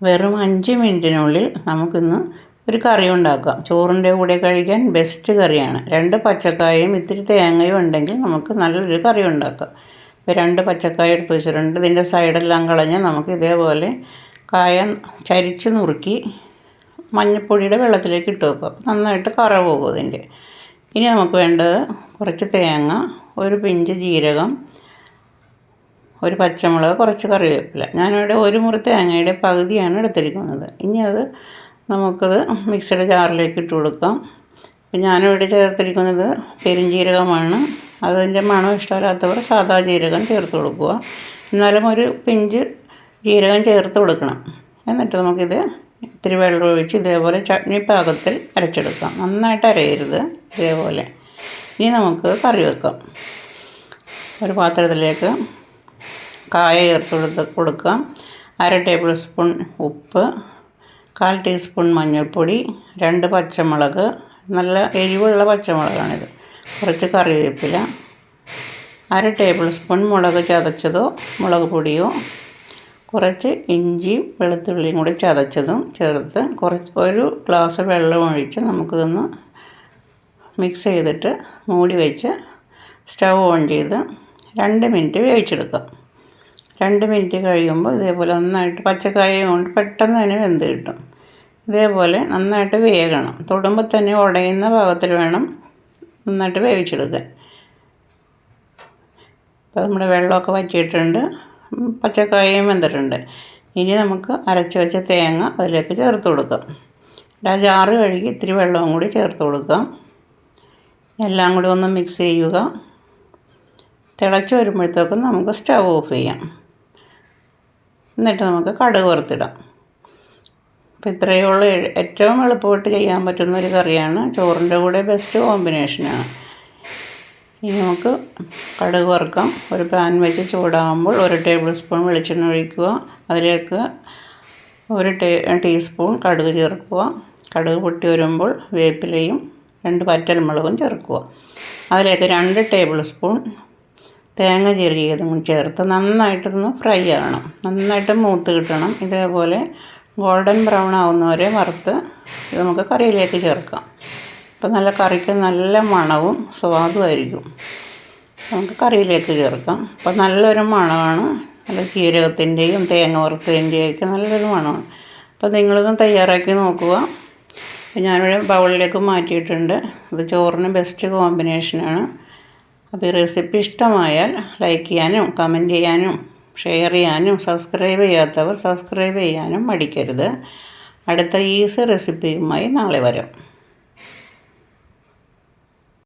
വെറും അഞ്ച് മിനിറ്റിനുള്ളിൽ നമുക്കിന്ന് ഒരു കറി ഉണ്ടാക്കാം. ചോറിന്റെ കൂടെ കഴിക്കാൻ ബെസ്റ്റ് കറിയാണ്. രണ്ട് പച്ചക്കായയും ഇത്തിരി തേങ്ങയും ഉണ്ടെങ്കിൽ നമുക്ക് നല്ലൊരു കറി ഉണ്ടാക്കാം. ഇപ്പോൾ രണ്ട് പച്ചക്കായ എടുത്ത് വെച്ചിട്ടുണ്ട്. ഇതിന്റെ സൈഡെല്ലാം കളഞ്ഞ് നമുക്ക് ഇതേപോലെ കായ ചരിച്ച് നുറുക്കി മഞ്ഞൾപ്പൊടിയുടെ വെള്ളത്തിലേക്ക് ഇട്ട് വെക്കുക നന്നായിട്ട് കറ പോകും ഇതിന്റെ ഇനി നമുക്ക് വേണ്ടത് കുറച്ച് തേങ്ങ ഒരു പിഞ്ച് ജീരകം ഒരു പച്ചമുളക് കുറച്ച് കറിവേപ്പില. ഞാനിവിടെ ഒരു മുറി തേങ്ങയുടെ പകുതിയാണ് എടുത്തിരിക്കുന്നത്. ഇനി അത് നമുക്കത് മിക്സിയുടെ ജാറിലേക്ക് ഇട്ട് കൊടുക്കാം. ഇപ്പം ഞാനിവിടെ ചേർത്തിരിക്കുന്നത് പെരുംജീരകമാണ് അതിന്റെ മണം ഇഷ്ടമില്ലാത്തവർ സാധാ ജീരകം ചേർത്ത് കൊടുക്കുക. എന്നാലും ഒരു പിഞ്ച് ജീരകം ചേർത്ത് കൊടുക്കണം. എന്നിട്ട് നമുക്കിത് ഇത്തിരി വെള്ളം ഒഴിച്ച് ഇതേപോലെ ചട്നി പാകത്തിൽ അരച്ചെടുക്കാം. നന്നായിട്ട് അരയരുത് ഇതേപോലെ. ഇനി നമുക്ക് കറി വെക്കാം. ഒരു പാത്രത്തിലേക്ക് കായ ചേർത്ത് കൊടുത്ത് കൊടുക്കുക. അര ടേബിൾ സ്പൂൺ ഉപ്പ് കാൽ ടീസ്പൂൺ മഞ്ഞൾപ്പൊടി രണ്ട് പച്ചമുളക് നല്ല എരിവുള്ള പച്ചമുളകാണിത്. കുറച്ച് കറിവേപ്പില അര ടേബിൾ സ്പൂൺ മുളക് ചതച്ചതോ മുളക് പൊടിയോ കുറച്ച് ഇഞ്ചിയും വെളുത്തുള്ളിയും കൂടി ചതച്ചതും ചേർത്ത് കുറച്ച് ഒരു ഗ്ലാസ് വെള്ളം ഒഴിച്ച് നമുക്കിതൊന്ന് മിക്സ് ചെയ്തിട്ട് മൂടി വെച്ച് സ്റ്റൗ ഓൺ ചെയ്ത് രണ്ട് മിനിറ്റ് വേവിച്ചെടുക്കാം രണ്ട് മിനിറ്റ് കഴിയുമ്പോൾ ഇതേപോലെ നന്നായിട്ട് പച്ചക്കായ കൊണ്ട് പെട്ടെന്ന് തന്നെ വെന്ത് കിട്ടും. ഇതേപോലെ നന്നായിട്ട് വേകണം. തൊടുമ്പോൾ തന്നെ ഉടയുന്ന ഭാഗത്തിൽ വേണം നന്നായിട്ട് വേവിച്ചെടുക്കാൻ. ഇപ്പോൾ നമ്മുടെ വെള്ളമൊക്കെ വറ്റിയിട്ടുണ്ട്. പച്ചക്കായയും വെന്തിട്ടുണ്ട്. ഇനി നമുക്ക് അരച്ച് വെച്ച തേങ്ങ അതിലേക്ക് ചേർത്ത് കൊടുക്കാം. ആ ജാറ് കഴുകി ഇത്തിരി വെള്ളവും കൂടി ചേർത്ത് കൊടുക്കാം. എല്ലാം കൂടി ഒന്ന് മിക്സ് ചെയ്യുക. തിളച്ച് വരുമ്പോഴത്തേക്കും നമുക്ക് സ്റ്റവ് ഓഫ് ചെയ്യാം. എന്നിട്ട് നമുക്ക് കടുക് വറുത്തിടാം. അപ്പോൾ ഇത്രയേ ഉള്ളൂ. ഏറ്റവും എളുപ്പമായിട്ട് ചെയ്യാൻ പറ്റുന്ന ഒരു കറിയാണ്. ചോറിന്റെ കൂടെ ബെസ്റ്റ് കോമ്പിനേഷനാണ് ഇനി നമുക്ക് കടുക് വറുക്കാം. ഒരു പാൻ വെച്ച് ചൂടാകുമ്പോൾ ഒരു ടേബിൾ സ്പൂൺ വെളിച്ചെണ്ണ ഒഴിക്കുക. അതിലേക്ക് ഒരു ടേ ടീസ്പൂൺ കടുക് ചേർക്കുക. കടുക് പൊട്ടി വരുമ്പോൾ വേപ്പിലയും രണ്ട് പറ്റൽമുളകും ചേർക്കുക. അതിലേക്ക് രണ്ട് ടേബിൾ സ്പൂൺ തേങ്ങ ചെറിയതും ചേർത്ത് നന്നായിട്ടൊന്ന് ഫ്രൈ ആവണം നന്നായിട്ട് മൂത്ത് കിട്ടണം. ഇതേപോലെ ഗോൾഡൻ ബ്രൗൺ ആവുന്നവരെ വറുത്ത് ഇത് നമുക്ക് കറിയിലേക്ക് ചേർക്കാം. അപ്പോൾ നല്ല കറിക്ക് നല്ല മണവും സ്വാദുമായിരിക്കും നമുക്ക് കറിയിലേക്ക് ചേർക്കാം. അപ്പോൾ നല്ലൊരു മണമാണ്. നല്ല ജീരകത്തിന്റെയും തേങ്ങ വറുത്തതിന്റെയൊക്കെ നല്ലൊരു മണമാണ്. അപ്പോൾ നിങ്ങളിതും തയ്യാറാക്കി നോക്കുക. ഞാനിവിടെ ബൗളിലേക്ക് മാറ്റിയിട്ടുണ്ട്. ഇത് ചോറിന് ബെസ്റ്റ് കോമ്പിനേഷനാണ് അപ്പോൾ ഈ റെസിപ്പി ഇഷ്ടമായാൽ ലൈക്ക് ചെയ്യാനും കമന്റ് ചെയ്യാനും ഷെയർ ചെയ്യാനും സബ്സ്ക്രൈബ് ചെയ്യാത്തവർ സബ്സ്ക്രൈബ് ചെയ്യാനും മടിക്കരുത്. അടുത്ത ഈസി റെസിപ്പിയുമായി നാളെ വരാം.